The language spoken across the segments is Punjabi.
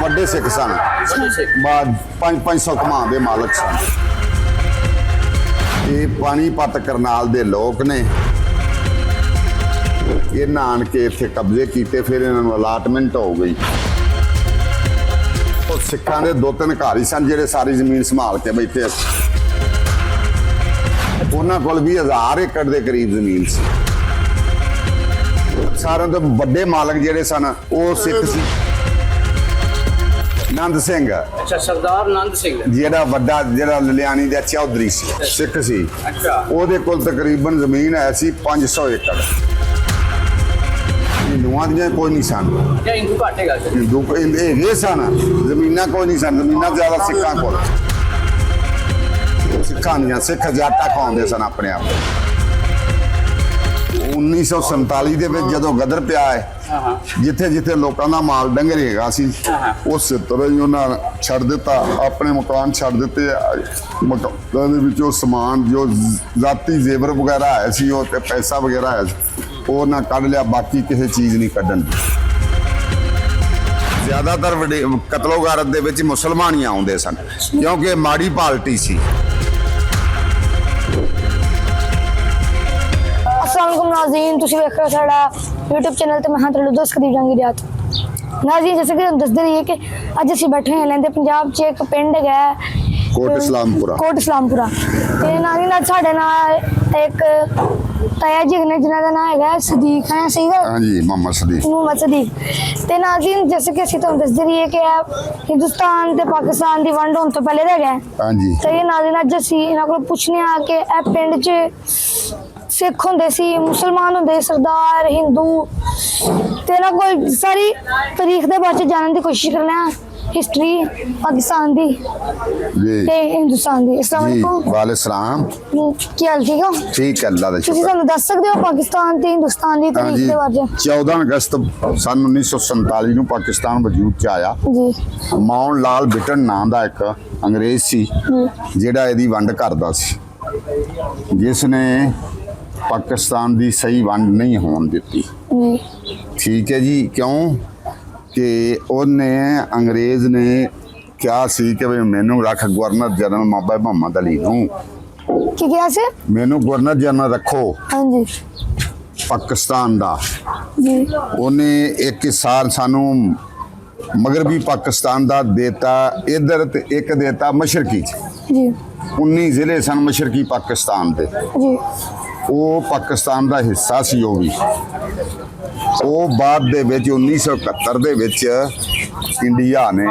ਵੱਡੇ ਸਿੱਖ ਸਨ। ਬਾਅਦ 5-500 ਕਮਾਂ ਦੇ ਮਾਲਕ ਸਨ। ਇਹ ਪਾਣੀਪਤ ਕਰਨਾਲ ਦੇ ਲੋਕ ਨੇ ਇਹਨਾਂ ਆਣ ਕੇ ਇੱਥੇ ਕਬਜ਼ੇ ਕੀਤੇ, ਫਿਰ ਇਹਨਾਂ ਨੂੰ ਅਲਾਟਮੈਂਟ ਹੋ ਗਈ। ਉਹ ਸਿੱਖਾਂ ਦੇ ਦੋ ਤਿੰਨ ਘਰ ਹੀ ਸਨ ਜਿਹੜੇ ਸਾਰੀ ਜ਼ਮੀਨ ਸੰਭਾਲ ਕੇ ਬੈਠੇ ਉਹਨਾਂ ਕੋਲ ਵੀ 1000 ਏਕੜ ਦੇ ਕਰੀਬ ਜ਼ਮੀਨ ਸੀ। ਸਾਰਿਆਂ ਤੋਂ ਵੱਡੇ ਮਾਲਕ ਜਿਹੜੇ ਸਨ, ਉਹ ਸਿੱਖ ਸੀ। ਨੰਦ ਸਿੰਘ। ਅੱਛਾ ਸਰਦਾਰ ਨੰਦ ਸਿੰਘ। ਜਿਹੜਾ ਵੱਡਾ ਜਿਹੜਾ ਲਲਿਆਣੀ ਦਾ ਚੌਧਰੀ ਸੀ ਸਿੱਖ ਸੀ। ਅੱਛਾ। ਉਹਦੇ ਕੋਲ ਤਕਰੀਬਨ ਜ਼ਮੀਨ ਹੈ ਸੀ 500 ਏਕੜ। ਹਿੰਦੂਆਂ ਦੀਆਂ ਕੋਈ ਨਹੀਂ ਸਨ। ਜਾਂ ਹਿੰਦੂ ਘਾਟੇ ਗੱਲ ਹਿੰਦੂ ਇਹ ਹੈਗੇ ਸਨ। ਜ਼ਮੀਨਾਂ ਕੋਈ ਨਹੀਂ ਸਨ। ਜ਼ਮੀਨਾਂ ਜ਼ਿਆਦਾ ਸਿੱਖਾਂ ਕੋਲ। ਸਿੱਖਾਂ ਦੀਆਂ ਸਿੱਖ ਜਾਟਾ ਖਾਉਂਦੇ ਸਨ ਆਪਣੇ ਆਪ। 1947 ਦੇ ਵਿੱਚ ਜਦੋਂ ਗਦਰ ਪਿਆ ਹੈ ਜਿੱਥੇ ਜਿੱਥੇ ਲੋਕਾਂ ਦਾ ਮਾਲ ਡੰਗਰ ਹੈਗਾ ਸੀ। ਉਸੇ ਤਰ੍ਹਾਂ ਹੀ ਉਹਨਾਂ ਛੱਡ ਦਿੱਤਾ ਆਪਣੇ ਮਕਾਨ ਛੱਡ ਦਿੱਤੇ ਮਕਾਨਾਂ ਦੇ ਵਿੱਚੋਂ ਸਮਾਨ ਜੋ ਜ਼ਾਤੀ ਜ਼ੇਵਰ ਵਗੈਰਾ ਹੈ ਸੀ ਉਹ ਤੇ ਪੈਸਾ ਵਗੈਰਾ ਹੈ ਸੀ, ਉਹ ਨਾ ਕੱਢ ਲਿਆ ਬਾਕੀ ਕਿਸੇ ਚੀਜ਼ ਨਹੀਂ ਕੱਢਣ ਦੀ ਜ਼ਿਆਦਾਤਰ ਵੱਡੇ ਕਤਲੋਗਾਰਤ ਦੇ ਵਿੱਚ ਮੁਸਲਮਾਨ ਹੀ ਆਉਂਦੇ ਸਨ ਕਿਉਂਕਿ ਮਾੜੀ ਪਾਰਟੀ ਸੀ। ਅਸਲਾਮੁਅਲੈਕੁਮ ਨਾਜ਼ਰੀਨ ਤੁਸੀਂ ਵੇਖ ਰਹੇ ਹੋ ਸਾਡਾ YouTube ਚੈਨਲ ਤੇ ਮੈਂ ਹਾਂ ਤੁਹਾਡਾ ਦੋਸਤ ਕਦੀਰ ਜੰਗੀਰਿਆਤ ਨਾਜ਼ਰੀਨ ਜਿਵੇਂ ਕਿ ਤੁਹਾਨੂੰ ਦੱਸਦੇ ਰਹੀਏ ਕਿ ਅੱਜ ਅਸੀਂ ਬੈਠੇ ਹਾਂ ਲੈਂਦੇ ਪੰਜਾਬ 'ਚ ਇੱਕ ਪਿੰਡ ਹੈਗਾ ਕੋਟ ਇਸਲਾਮਪੁਰਾ। ਕੋਟ ਇਸਲਾਮਪੁਰਾ। ਤੇ ਨਾਜ਼ਰੀਨ ਅੱਜ ਸਾਡੇ ਨਾਲ ਇੱਕ ਤਾਇਆ ਜੀ ਨੇ ਜਿਨ੍ਹਾਂ ਦਾ ਨਾਮ ਹੈਗਾ ਸਦੀਕ ਹੈ ਸਹੀ ਗੱਲ? ਹਾਂਜੀ ਮੁਹੰਮਦ ਸਦੀਕ। ਮੁਹੰਮਦ ਸਦੀਕ। ਤੇ ਨਾਜ਼ਰੀਨ ਜਿਵੇਂ ਕਿ ਅਸੀਂ ਤੁਹਾਨੂੰ ਦੱਸਦੇ ਰਹੀਏ ਕਿ ਇਹ ਹਿੰਦੁਸਤਾਨ ਤੇ ਪਾਕਿਸਤਾਨ ਦੀ ਵੰਡ ਹੋਣ ਤੋਂ ਪਹਿਲੇ ਦਾ ਹੈਗਾ। ਹਾਂਜੀ। ਤੇ ਇਹ ਨਾਜ਼ਰੀਨ ਅੱਜ ਅਸੀਂ ਇਹਨਾਂ ਕੋਲ ਪੁੱਛਨੇ ਆ ਕਿ ਇਹ ਪਿੰਡ 'ਚ ਸਿੱਖ ਹੁੰਦੇ ਸੀ ਮੁਸਲਮਾਨ ਹੁੰਦੇ ਸਰਦਾਰ ਹਿੰਦੂ ਤੇ ਇਹਨਾਂ ਕੋਲ ਸਾਰੀ ਤਾਰੀਖ ਦੇ ਬਾਰੇ 'ਚ ਜਾਣਨ ਦੀ ਕੋਸ਼ਿਸ਼ ਕਰਨਾ ਹਿਸਟਰੀ ਪਾਕਿਸਤਾਨ ਦੀ ਜੀ। ਤੇ ਹਿੰਦੁਸਤਾਨ ਦੀ ਅਸਲਾਮ ਜੀ ਵਾਲੇਕੁਮ ਵਾਲੇ ਸਲਾਮ। ਕੀ ਹਾਲ ਠੀਕ ਹੋ? ਠੀਕ ਹੈ ਅੱਲਾ ਦਾ ਤੁਸੀਂ ਸ਼ੁਕਰ। ਸਾਨੂੰ ਦੱਸ ਸਕਦੇ ਹੋ ਪਾਕਿਸਤਾਨ ਤੇ ਹਿੰਦੁਸਤਾਨ ਦੀ ਤਾਰੀਖ ਹਾਂਜੀ ਦੇ ਬਾਰੇ 'ਚ? 14 ਅਗਸਤ ਸਨ 1947 ਨੂੰ ਪਾਕਿਸਤਾਨ ਵਜੂਦ ਚ ਆਇਆ। ਜੀ। ਮਾਉਣ ਲਾਲ ਬਿਟਨ ਨਾਂ ਦਾ ਇੱਕ ਅੰਗਰੇਜ਼ ਸੀ ਜਿਹੜਾ ਇਹਦੀ ਵੰਡ ਕਰਦਾ ਸੀ। ਜਿਸ ਨੇ ਪਾਕਿਸਤਾਨ ਦੀ ਸਹੀ ਵੰਡ ਨਹੀਂ ਹੋਣ ਦਿੱਤੀ। ਠੀਕ ਹੈ ਜੀ ਕਿਉਂ? ਕਿ ਉਹਨੇ ਅੰਗਰੇਜ਼ ਨੇ ਕਿਹਾ ਸੀ ਕਿ ਵੀ ਮੈਨੂੰ ਰੱਖ ਗਵਰਨਰ ਜਨਰਲ ਮਾਬਾ ਮੁਹੰਮਦ ਅਲੀ ਨੂੰ। ਕੀ ਕਿਹਾ ਸੀ? ਮੈਨੂੰ ਗਵਰਨਰ ਜਨਰਲ ਰੱਖੋ। ਹਾਂਜੀ। ਪਾਕਿਸਤਾਨ ਦਾ। ਜੀ। ਉਹਨੇ ਇੱਕ ਸਾਲ ਸਾਨੂੰ ਮਗਰਬੀ ਪਾਕਿਸਤਾਨ ਦਾ ਦੇਤਾ ਇਧਰ ਤੇ ਇੱਕ ਦੇਤਾ ਮਸ਼ਰਕੀ ਜੀ। 19 ਜ਼ਿਲ੍ਹੇ ਸਨ ਮਸ਼ਰਕੀ ਪਾਕਿਸਤਾਨ ਦੇ। ਜੀ। ਉਹ ਪਾਕਿਸਤਾਨ ਦਾ ਹਿੱਸਾ ਸੀ ਉਹ ਵੀ। ਉਹ ਬਾਅਦ ਦੇ ਵਿੱਚ 1971 ਦੇ ਵਿੱਚ ਇੰਡੀਆ ਨੇ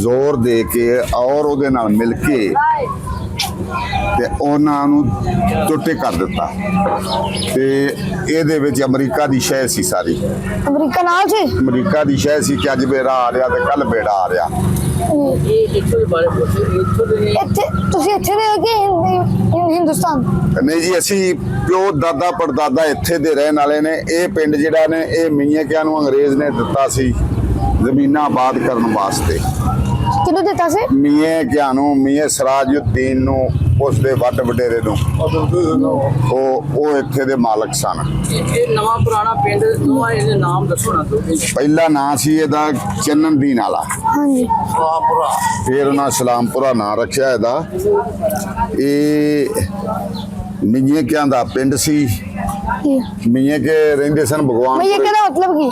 ਜ਼ੋਰ ਦੇ ਕੇ ਔਰ ਉਹਦੇ ਨਾਲ ਮਿਲ ਕੇ ਤੇ ਉਹਨਾਂ ਨੂੰ ਟੁੱਟੇ ਕਰ ਦਿੱਤਾ। ਤੇ ਇਹਦੇ ਵਿੱਚ ਅਮਰੀਕਾ ਦੀ ਸ਼ੈ ਸੀ ਸਾਰੀ। ਅਮਰੀਕਾ ਨਾਲ ਸੀ ਅਮਰੀਕਾ ਦੀ ਸ਼ੈ ਸੀ ਕਿ ਅੱਜ ਬੇੜਾ ਆ ਰਿਹਾ ਤੇ ਕੱਲ ਬੇੜਾ ਆ ਰਿਹਾ। ਤੁਸੀਂ ਇੱਥੇ ਦੇ ਹੋਗੇ ਹਿੰਦੁਸਤਾਨ? ਨਹੀਂ ਜੀ ਅਸੀਂ ਪਿਓ ਦਾਦਾ ਪੜਦਾਦਾ ਇੱਥੇ ਦੇ ਰਹਿਣ ਵਾਲੇ ਨੇ। ਇਹ ਪਿੰਡ ਜਿਹੜਾ ਨੇ ਇਹ ਮੀਆਂ ਕਿਆਂ ਨੂੰ ਅੰਗਰੇਜ਼ ਨੇ ਦਿੱਤਾ ਸੀ ਜ਼ਮੀਨਾਂ ਆਬਾਦ ਕਰਨ ਵਾਸਤੇ। ਕਿਹਨੂੰ ਦਿੱਤਾ ਸੀ? ਮੀਆਂ ਕਿਆਂ ਨੂੰ ਮੀਆਂ ਸਰਾਜੁਦੀਨ ਨੂੰ। ਉਸ ਦੇ ਵੱਡ ਵਡੇਰੇ ਨੂੰ। ਉਹ ਉਹ ਇੱਥੇ ਦੇ ਮਾਲਕ ਸਨ। ਇਹ ਇਹ ਨਵਾਂ ਪੁਰਾਣਾ ਪਿੰਡ ਦੋਵਾਂ ਇਹਦੇ ਨਾਮ ਦੱਸੋ ਨਾ ਦੋ। ਪਹਿਲਾ ਨਾਂ ਸੀ ਇਹਦਾ ਚੰਨਨਦੀਨ ਵਾਲਾ। ਹਾਂਜੀ। ਫਿਰ ਉਹਨਾਂ ਸਲਾਮਪੁਰਾ ਨਾਂ ਰੱਖਿਆ ਇਹਦਾ। ਇਹ ਮੀਆਂ ਕਿਆਂ ਦਾ ਪਿੰਡ ਸੀ? ਜੀ ਮੀਆਂ ਕੇ ਰਹਿੰਦੇ ਸਨ ਮੈਂ ਇਹ ਭਗਵਾਨਪੁਰੇ। ਕਿਹਦਾ ਮਤਲਬ ਕੀ?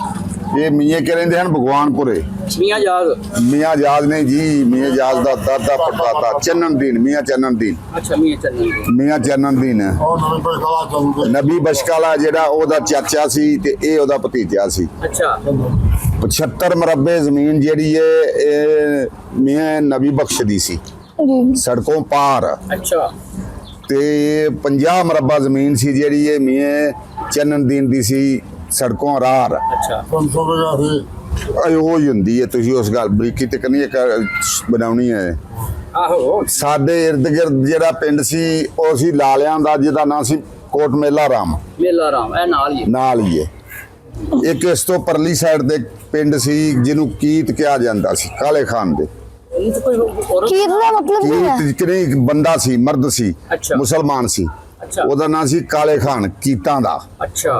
ਇਹ ਮੀਆਂ ਕੇ ਰਹਿੰਦੇ ਹਨ? ਭਗਵਾਨਪੁਰੇ। ਮੀਆਂ ਜਾਗ ਮੀਆਂ ਜਾਜ ਨੇ ਜੀ ਮੀਆਂ ਜਾਜ ਦਾ ਦਾਦਾ ਪੜਦਾਦਾ ਚੰਨਨਦੀਨ ਮੀਆਂ ਚੰਨਨਦੀਨ ਅੱਛਾ ਮੀਆਂ ਚੱਲਣ ਮੀਆਂ ਚੰਨਨਦੀਨ ਨਬੀ ਬਸ਼ਕਾਲਾ ਜਿਹੜਾ ਉਹਦਾ ਚਾਚਾ ਸੀ ਤੇ ਇਹ ਉਹਦਾ ਭਤੀਜਾ ਸੀ। ਅੱਛਾ। 75 ਮਰਬੇ ਜ਼ਮੀਨ ਜਿਹੜੀ ਹੈ ਇਹ ਮੀਆਂ ਨਬੀ ਬਖਸ਼ ਦੀ ਸੀ। ਜੀ। ਸੜਕੋਂ ਪਾਰ। ਅੱਛਾ। ਤੇ 50 ਮਰਬਾ ਜ਼ਮੀਨ ਸੀ ਜਿਹੜੀ ਇਹ ਮੀਆਂ ਚੰਨਨਦੀਨ ਦੀ ਸੀ। ਸੜਕੋਂ ਰਾਰ। ਅੱਛਾ। ਅਏ ਉਹ ਹੀ ਹੁੰਦੀ ਹੈ ਤੁਸੀਂ ਉਸ ਗੱਲ ਬਰੀਕੀ ਤੇ ਕਰਨੀ ਬਣਾਉਣੀ ਹੈ ਆਹੋ। ਸਾਡੇ ਇਰਦ ਗਿਰਦ ਜਿਹੜਾ ਪਿੰਡ ਸੀ ਉਹ ਸੀ ਲਾਲਿਆਂ ਦਾ ਜਿਹਦਾ ਨਾਂ ਸੀ ਕੋਟ ਮੇਲਾ ਰਾਮ। ਮੇਲਾ ਰਾਮ ਇਹ ਨਾਲ ਹੀ ਹੈ। ਨਾਲ ਹੀ ਹੈ ਇੱਕ ਇਸ ਤੋਂ ਪਰਲੀ ਸਾਈਡ ਦੇ ਪਿੰਡ ਸੀ ਜਿਹਨੂੰ ਕੀਤ ਕਿਹਾ ਜਾਂਦਾ ਸੀ ਕਾਲੇ ਖਾਨ ਦੇ। ਇਹਨੂੰ ਤਾਂ ਕੋਈ ਔਰਤ ਕੀਤ ਦਾ ਮਤਲਬ ਕੀ ਹੈ। ਕੀਤ ਕਿਹਨੇ ਇੱਕ ਬੰਦਾ ਸੀ ਮਰਦ ਸੀ ਅੱਛਾ। ਮੁਸਲਮਾਨ ਸੀ। ਉਹਦਾ ਨਾਂ ਸੀ ਕਾਲੇ ਖਾਨ ਕੀਤਾਂ ਦਾ। ਅੱਛਾ।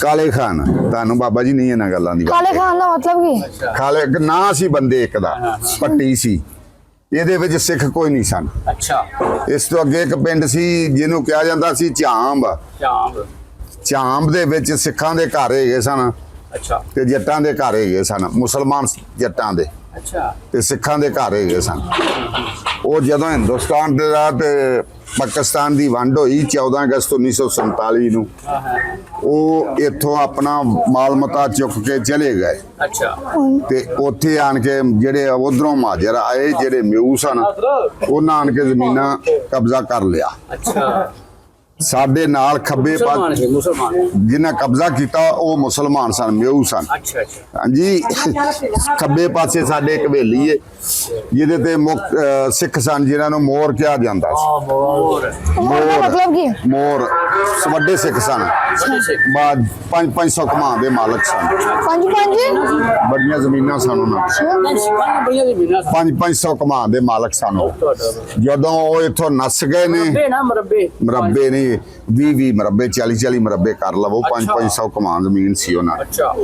ਕਾਲੇ ਖਾਨ। ਤੁਹਾਨੂੰ ਬਾਬਾ ਜੀ ਨਹੀਂ ਇਹਨਾਂ ਗੱਲਾਂ ਦੀ ਕਾਲੇ ਖਾਨ ਦਾ ਮਤਲਬ ਕੀ? ਇੱਕ ਨਾਂ ਸੀ ਬੰਦੇ ਇੱਕ ਦਾ ਪੱਟੀ ਸੀ। ਇਹਦੇ ਵਿੱਚ ਸਿੱਖ ਕੋਈ ਨਹੀਂ ਸਨ। ਅੱਛਾ। ਇਸ ਤੋਂ ਅੱਗੇ ਇੱਕ ਪਿੰਡ ਸੀ ਜਿਹਨੂੰ ਕਿਹਾ ਜਾਂਦਾ ਸੀ ਝਾਂਬ ਚਾਂਬ। ਝਾਂਬ ਦੇ ਵਿੱਚ ਸਿੱਖਾਂ ਦੇ ਘਰ ਹੈਗੇ ਸਨ ਅੱਛਾ। ਤੇ ਜੱਟਾਂ ਦੇ ਘਰ ਹੈਗੇ ਸਨ। ਮੁਸਲਮਾਨ ਜੱਟਾਂ ਦੇ। ਅੱਛਾ। ਤੇ ਸਿੱਖਾਂ ਦੇ ਘਰ ਹੈਗੇ ਸਨ। ਉਹ ਜਦੋਂ ਹਿੰਦੁਸਤਾਨ ਦੇ ਦਾ ਤੇ ਪਾਕਿਸਤਾਨ ਦੀ ਵੰਡ ਹੋਈ 14 ਅਗਸਤ 1947 ਨੂੰ। ਉਹ ਇੱਥੋਂ ਆਪਣਾ ਮਾਲ ਮਤਾ ਚੁੱਕ ਕੇ ਚਲੇ ਗਏ। ਅੱਛਾ। ਤੇ ਉੱਥੇ ਆਣ ਕੇ ਜਿਹੜੇ ਉਧਰੋਂ ਮਾਜਰ ਆਏ ਜਿਹੜੇ ਮਿਊ ਸਨ ਉਹਨਾਂ ਆਣ ਕੇ ਜ਼ਮੀਨਾਂ ਕਬਜ਼ਾ ਕਰ ਲਿਆ। ਅੱਛਾ। ਸਾਡੇ ਨਾਲ ਖੱਬੇ ਮੁਸਲਮਾਨ ਪਾਸੇ ਹੈ ਮੁਸਲਮਾਨ ਜਿਨ੍ਹਾਂ ਕਬਜ਼ਾ ਕੀਤਾ ਉਹ ਮੁਸਲਮਾਨ ਸਨ ਮਿਊ ਸਨ। ਅੱਛਾ ਅੱਛਾ। ਹਾਂਜੀ ਖੱਬੇ ਪਾਸੇ ਸਾਡੇ ਇੱਕ ਹਵੇਲੀ ਏ ਜਿਹਦੇ ਤੇ ਮੁੱਖ ਸਿੱਖ ਸਨ ਜਿਨ੍ਹਾਂ ਨੂੰ ਮੋਰ ਕਿਹਾ ਜਾਂਦਾ ਸੀ। ਮਤਲਬ ਕੀ? ਮੋਰ ਵੱਡੇ ਸਿੱਖ ਸਨ। ਬਾਅਦ 5-500 ਕਮਾਂ ਦੇ ਮਾਲਕ ਸਨ। ਪੰਜ ਪੰਜ? ਬੜੀਆਂ ਜ਼ਮੀਨਾਂ ਸਨ ਉਹਨਾਂ ਬਿਨਾ 5-500 ਕਮਾਂ ਦੇ ਮਾਲਕ ਸਨ ਜਦੋਂ ਉਹ ਇੱਥੋਂ ਨਸ ਗਏ ਨੇ ਮਰਬੇ ਨਾ ਮਰਬੇ। ਮਰੱਬੇ ਨਹੀਂ 20-20 ਮਰੱਬੇ 40-40 ਮਰੱਬੇ ਕਰ ਲਵੋ। 5-500 ਕਮਾਂ ਜ਼ਮੀਨ ਸੀ ਉਹਨਾਂ ਅੱਛਾ।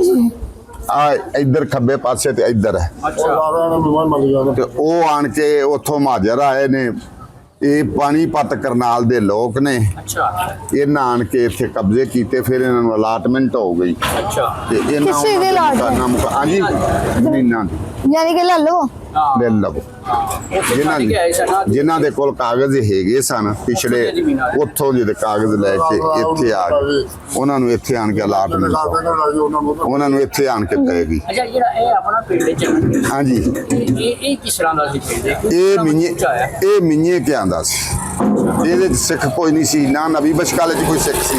ਆ ਇੱਧਰ ਖੱਬੇ ਪਾਸੇ ਤੇ ਇੱਧਰ ਹੈ। ਅੱਛਾ। ਤੇ ਉਹ ਆਣ ਕੇ ਉੱਥੋਂ ਮਾਜਰ ਆਏ ਨੇ। ਇਹ ਪਾਣੀਪਤ ਕਰਨਾਲ ਦੇ ਲੋਕ ਨੇ। ਅੱਛਾ। ਇਹਨਾਂ ਆਣ ਕੇ ਇੱਥੇ ਕਬਜ਼ੇ ਕੀਤੇ ਫਿਰ ਇਹਨਾਂ ਨੂੰ ਅਲਾਟਮੈਂਟ ਹੋ ਗਈ। ਅੱਛਾ। ਤੇ ਇਹਨਾਂ ਕਿਸੇ ਦੇ? ਨਾਮ ਹਾਂਜੀ। ਜ਼ਮੀਨਾਂ ਦੀ। ਯਾਨੀ ਕਿ ਲੈ ਲਓ। ਲੈ ਲਵੋ ਜਿਨ੍ਹਾਂ ਨਾ। ਜਿਨ੍ਹਾਂ ਦੇ ਕੋਲ ਕਾਗਜ਼ ਹੈਗੇ ਸਨ ਪਿਛਲੇ ਉੱਥੋਂ ਜਿਹਦੇ ਕਾਗਜ਼ ਲੈ ਕੇ ਇੱਥੇ ਆ ਗਏ। ਉਹਨਾਂ ਨੂੰ ਇੱਥੇ ਆਣ ਕੇ ਅਲਾਟਮੈਂਟ ਉਹਨਾਂ ਨੂੰ ਇੱਥੇ ਆਣ ਕੇ ਪਏਗੀ ਅੱਛਾ ਜਿਹੜਾ ਇਹ ਆਪਣਾ ਪਿੰਡ ਚ ਹਾਂਜੀ। ਇਹ ਇਹ ਇਹ ਕਿਸ ਤਰ੍ਹਾਂ ਦਾ ਸੀ ਪਿੰਡ? ਇਹ ਮਿੰਨੇ ਇਹ ਮਿੰਨੇ ਕਿ ਆਂਦਾ ਸੀ? ਇਹਦੇ ਚ ਸਿੱਖ ਕੋਈ ਨਹੀਂ ਸੀ ਨਾ ਨਬੀ ਬਸ਼ਕਾਲੇ ਚ ਕੋਈ ਸਿੱਖ ਸੀ